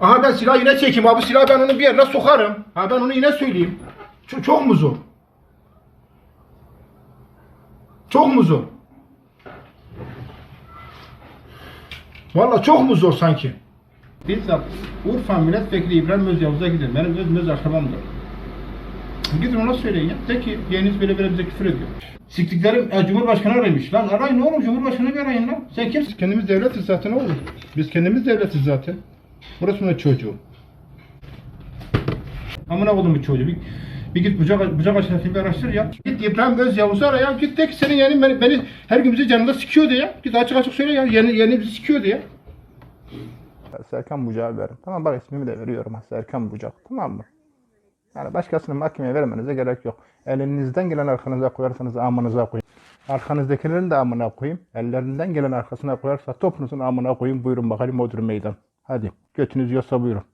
Aha ben silahı yine çekeyim abi silahı ben onu bir yerine sokarım. Ha ben onu yine söyleyeyim. Çok, çok mu zor? Çok mu zor? Valla çok mu zor sanki? Bizzat Urfa Milletvekili İbrahim Özyavuz'a gidin. Benim öz öz akrabamdır. Gidin ona söyleyin ya. De ki yeğeniz böyle böyle bize küfür ediyor. Siktiklerim e, Cumhurbaşkanı araymış. Lan arayın oğlum Cumhurbaşkanı bir arayın lan. Sen kimsin? Kendimiz devletiz zaten oğlum. Biz kendimiz devletiz zaten. Burası ne çocuğu? Amına koydum bu çocuğu. Bir, bir git bucak, bucak aşağısını bir araştır ya. Git İbrahim Öz Yavuz'u ara ya. Git de ki senin yeğenin beni, beni her gün bizi canında sikiyordu ya. Git açık açık söyle ya. Yeni, yeni bizi sikiyordu ya. Serkan Bucak'ı verin. Tamam bak ismimi de veriyorum Serkan Bucak. Tamam mı? Yani başkasını mahkemeye vermenize gerek yok. Elinizden gelen arkanıza koyarsanız amınıza koyun. Arkanızdakilerin de amına koyayım. Ellerinden gelen arkasına koyarsa topunuzun amına koyun. Buyurun bakalım odur meydan. Hadi götünüz yoksa buyurun.